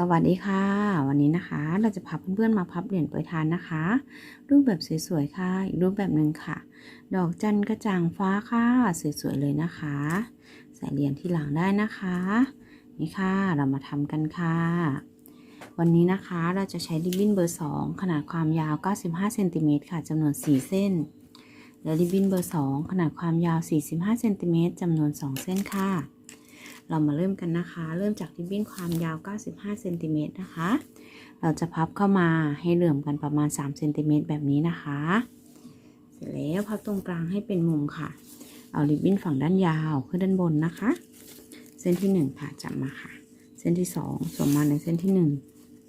สวัสดีค่ะ วันนี้นะคะ เราจะพาเพื่อนๆมาพับเหรียญปรยทานนะคะ รูปแบบสวยๆค่ะ อีกรูปแบบหนึ่งค่ะ ดอกจันกระจ่างฟ้าค่ะสวยๆเลยนะคะ ใส่เหรียญที่หลังได้นะคะ นี่ค่ะเรามาทำกันค่ะ วันนี้นะคะเราจะใช้ริบบิ้นเบอร์ 2 ขนาดความยาว 95เซนติเมตรค่ะจำนวน 4 เส้น และริบบิ้นเบอร์ 2 ขนาดความยาว 45เซนติเมตรจำนวน 2 เส้นค่ะ เรามาเริ่มกันนะคะ เริ่มจากริบบิ้นความยาว 95เซนติเมตรนะคะ เราจะพับเข้ามาให้เหลื่อมกันประมาณ3เซนติเมตรแบบนี้นะคะ เสร็จแล้วพับตรงกลางให้เป็นมุมค่ะ เอาริบบิ้นฝั่งด้านยาวขึ้นด้านบนนะคะ เส้นที่ 1 ค่ะจับมาค่ะ เส้นที่ 2 สวมมาในเส้นที่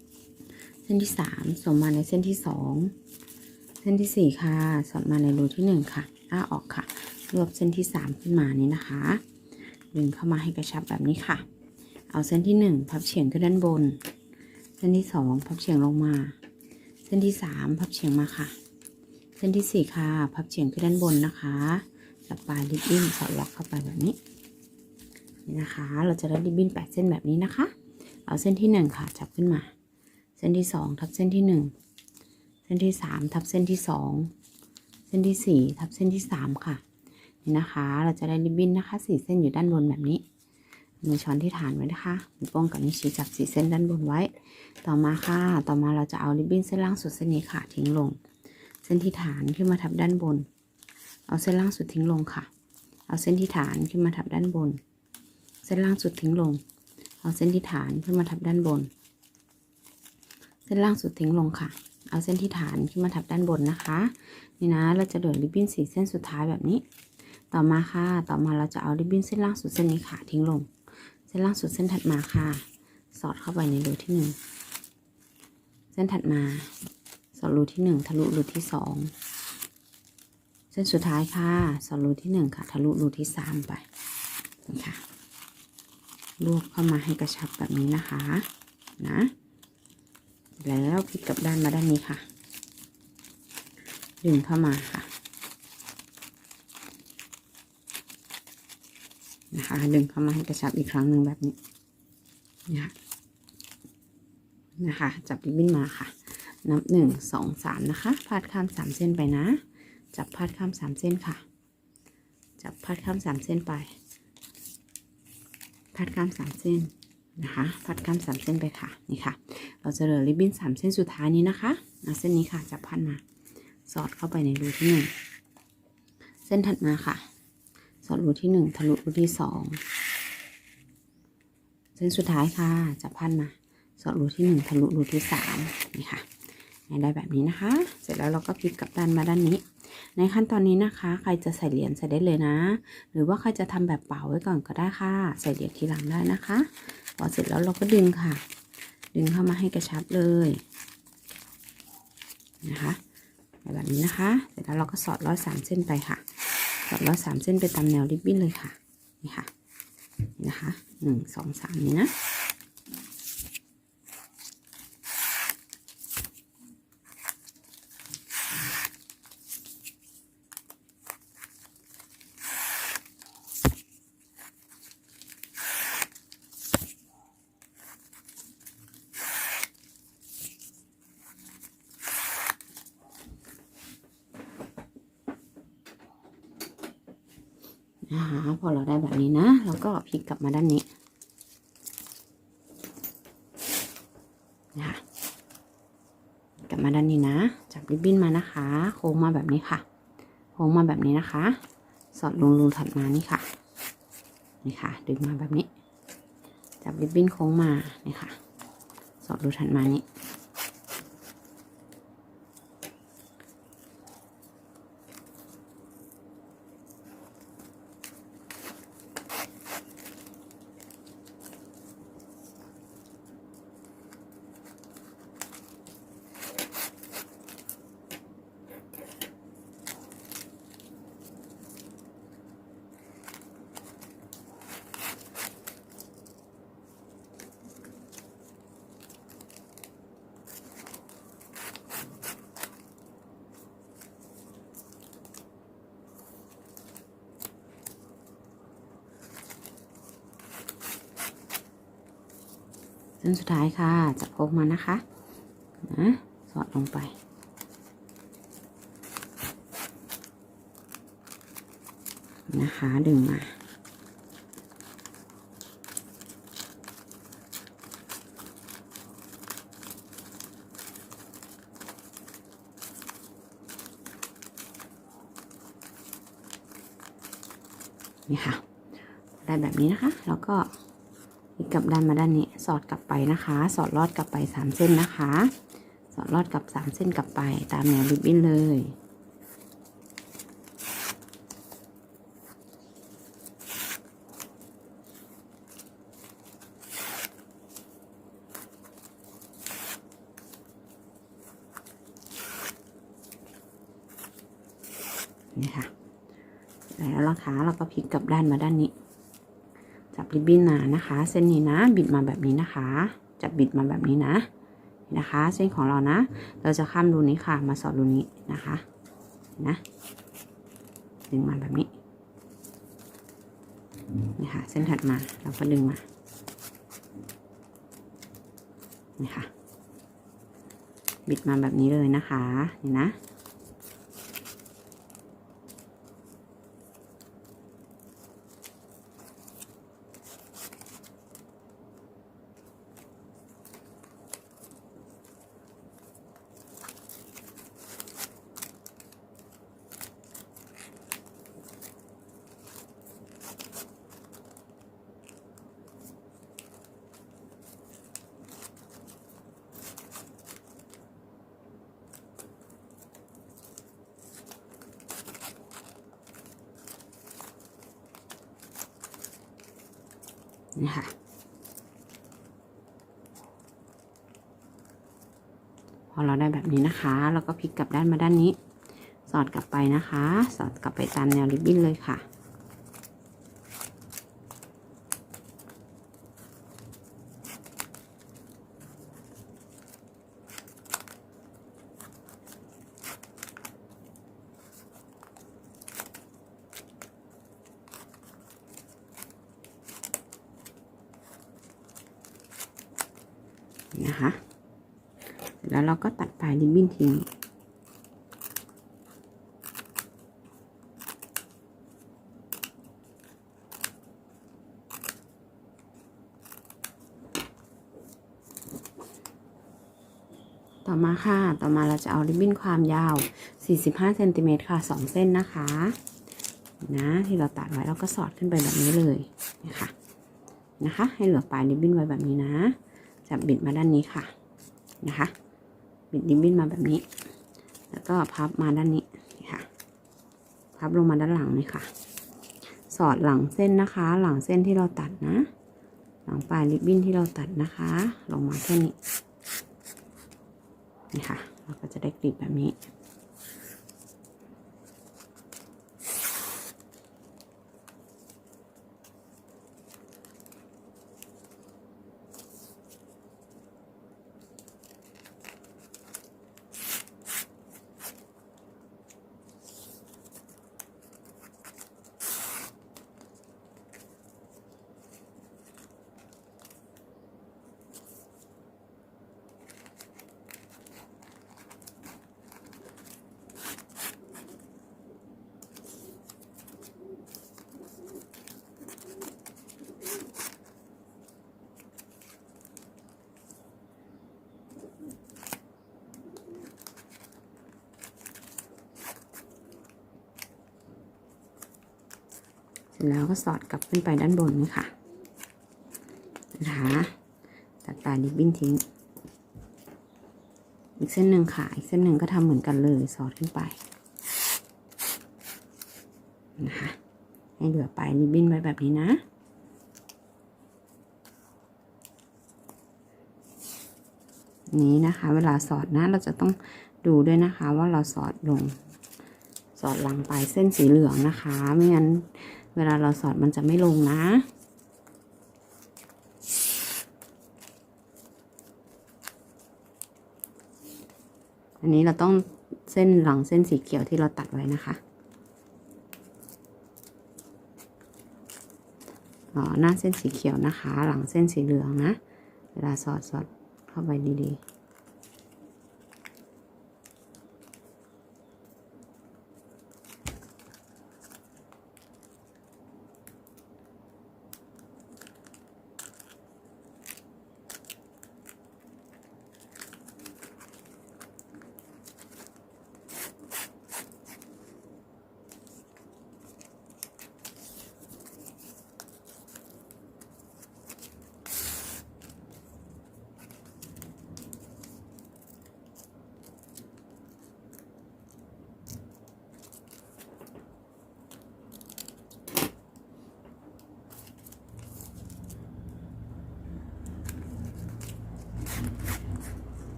1 เส้นที่ 3 สวมมาในเส้นที่ 2 เส้นที่ 4 ค่ะ สอดมาในรูที่ 1 ค่ะอ้าออกค่ะ รวบเส้นที่ 3 ขึ้นมานี้นะคะ ดึงเข้ามาให้กระชับแบบนี้ค่ะ เอาเส้นที่ 1 พับเฉียงขึ้นด้านบน เส้นที่ 2 พับเฉียงลงมา เส้นที่ 3 พับเฉียงมาค่ะ เส้นที่ 4 ค่ะ พับเฉียงขึ้นด้านบนนะคะจับปลายริบบิ้นสอดล็อกเข้าไปแบบนี้นี่นะคะ เราจะได้ริบบิ้น8เส้นแบบนี้นะคะ เอาเส้นที่ 1 ค่ะ จับขึ้นมา เส้นที่ 2 ทับเส้นที่ 1 เส้นที่ 3 ทับเส้นที่ 2 เส้นที่ 4 ทับเส้นที่ 3 ค่ะ นี่นะคะ เราจะได้ริบบิ้นนะคะสีเส้นอยู่ด้านบนแบบนี้มือช้อนที่ฐานไว้นะคะมือโป้งกับนิ้วชี้จับสีเส้นด้านบนไว้ ต่อมาค่ะ ต่อมาเราจะเอาริบบิ้นเส้นล่างสุดเส้นนี้ค่ะ ทิ้งลง เส้นที่ฐานขึ้นมาทับด้านบน เอาเส้นล่างสุดทิ้งลงค่ะ เอาเส้นที่ฐานขึ้นมาทับด้านบน เส้นล่างสุดทิ้งลง เอาเส้นที่ฐานขึ้นมาทับด้านบน เส้นล่างสุดทิ้งลงค่ะ เอาเส้นที่ฐานขึ้นมาทับด้านบนนะคะ นี่นะ เราจะเหลือริบบิ้นสีเส้นสุดท้ายแบบนี้ ต่อมาค่ะ ต่อมาเราจะเอาริบบิ้นเส้นล่างสุดเส้นนี้ค่ะ ทิ้งลง เส้นล่างสุดเส้นถัดมาค่ะ สอดเข้าไปในรูที่หนึ่งเส้นถัดมา สอดรูที่หนึ่งทะลุรูที่สองเส้นสุดท้ายค่ะ สอดรูที่หนึ่งค่ะ ทะลุรูที่สามไปค่ะรวบเข้ามาให้กระชับแบบนี้นะคะ นะ แล้วพลิกกลับด้านมาด้านนี้ค่ะ ดึงเข้ามาค่ะ นะคะดึงเข้ามาให้กระชับอีกครั้งหนึ่งแบบนี้นะคะนะคะ จับริบบิ้นมาค่ะ นับหนึ่งสองสามนะคะ พาดข้ามสามเส้นไปนะ จับพาดข้ามสามเส้นค่ะ จับพาดข้ามสามเส้นไป พาดข้ามสามเส้นนะคะพาดข้ามสามเส้นไปค่ะ นี่ค่ะ เราจะเหลือริบบิ้นสามเส้นสุดท้ายนี้นะคะเอาเส้นนี้ค่ะ จับพันมา สอดเข้าไปในรูที่หนึ่ง เส้นถัดมาค่ะ สอดรูที่หนึ่งทะลุรูที่สองเส้นสุดท้ายค่ะจับพันมา สอดรูที่หนึ่งทะลุรูที่สามนี่ค่ะได้แบบนี้นะคะ เสร็จแล้วเราก็พลิกกลับด้านมาด้านนี้ ในขั้นตอนนี้นะคะ ใครจะใส่เหรียญใส่ได้เลยนะ หรือว่าใครจะทำแบบเป่าไว้ก่อนก็ได้ค่ะ ใส่เหรียญทีหลังได้นะคะ พอเสร็จแล้วเราก็ดึงค่ะ ดึงเข้ามาให้กระชับเลยนะคะแบบนี้นะคะ เสร็จแล้วเราก็สอดร้อยสามเส้นไปค่ะับแล้วสามเส้นไปตามแนวริบบิ้นเลยค่ะ นี่ค่ะนี่นะคะหนึ่งสองสามนี่นะ พอเราได้แบบนี้นะ เราก็พลิกกลับมาด้านนี้นะคะกลับมาด้านนี้นะ จับริบบิ้นมานะคะ โค้งมาแบบนี้ค่ะ โค้งมาแบบนี้นะคะ สอดลงรูถัดมานี่ค่ะ นี่ค่ะ ดึงมาแบบนี้ จับริบบิ้นโค้งมา นี่ค่ะ สอดรูถัดมานี้ เส้นสุดท้ายค่ะจับพกมานะคะนะสอดลงไป นะคะ ดึงมานี่ค่ะ ได้แบบนี้นะคะ แล้วก็ กลับด้านมาด้านนี้ สอดกลับไปนะคะ สอดลอดกลับไปสามเส้นนะคะ สอดลอดกลับสามเส้นกลับไปตามแนวริบบิ้นเลยนี่ค่ะแล้วนะคะเราก็พลิกกลับด้านมาด้านนี้ ริบบิ้นมานะคะ เส้นนี้นะ บิดมาแบบนี้นะคะจับบิดมาแบบนี้นะ นะคะ เส้นของเรานะ เราจะข้ามรูนี้ค่ะ มาสอดรูนี้นะคะนะดึงมาแบบนี้นี่ค่ะ เส้นถัดมาเราก็ดึงมานี่ค่ะ บิดมาแบบนี้เลยนะคะ นี่นะ นะคะพอเราได้แบบนี้นะคะเราก็พลิกกลับด้านมาด้านนี้ สอดกลับไปนะคะ สอดกลับไปตามแนวริบบิ้นเลยค่ะ แล้วเราก็ตัดปลายริบบิ้นทิ้ง ต่อมาค่ะ ต่อมาเราจะเอาริบบิ้นความยาว 45เซนติเมตรค่ะ 2 เส้นนะคะ นะที่เราตัดไว้เราก็สอดขึ้นไปแบบนี้เลยนะคะนะคะ ให้เหลือปลายริบบิ้นไว้แบบนี้นะ จับบิดมาด้านนี้ค่ะนะคะ บิดริบบิ้นมาแบบนี้ แล้วก็พับมาด้านนี้นค่ะ พับลงมาด้านหลังนี่ค่ะ สอดหลังเส้นนะคะ หลังเส้นที่เราตัดนะ หลังปลายริบบิ้นที่เราตัดนะคะ ลงมาแค่นี้นี่ค่ะ เราก็จะได้กลีบแบบนี้ แล้วก็สอดกลับขึ้นไปด้านบนนี่ค่ะนะคะตัดปลายริบบิ้นทิ้ง อีกเส้นหนึ่งค่ะ อีกเส้นหนึ่งก็ทำเหมือนกันเลยสอดขึ้นไปนะคะให้เหลือปลายริบบิ้นไว้แบบนี้นะนี้นะคะ เวลาสอดนะเราจะต้องดูด้วยนะคะว่าเราสอดลง สอดหลังปลายเส้นสีเหลืองนะคะ ไม่งั้น เวลาเราสอดมันจะไม่ลงนะ อันนี้เราต้องเส้นหลังเส้นสีเขียวที่เราตัดไว้นะคะหน้าเส้นสีเขียวนะคะ หลังเส้นสีเหลืองนะ เวลาสอดสอดเข้าไปดีๆ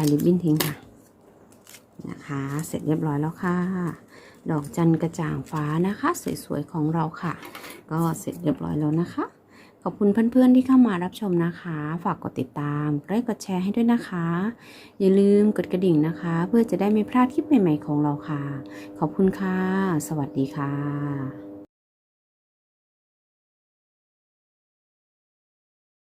ายริบบิ้นทิ้งค่ะ นะคะ เสร็จเรียบร้อยแล้วค่ะ ดอกจันกระจ่างฟ้านะคะ สวยๆของเราค่ะ ก็เสร็จเรียบร้อยแล้วนะคะ ขอบคุณเพื่อนๆที่เข้ามารับชมนะคะ ฝากกดติดตามไลค์กดแชร์ให้ด้วยนะคะ อย่าลืมกดกระดิ่งนะคะ เพื่อจะได้ไม่พลาดคลิปใหม่ๆของเราค่ะ ขอบคุณค่ะ สวัสดีค่ะ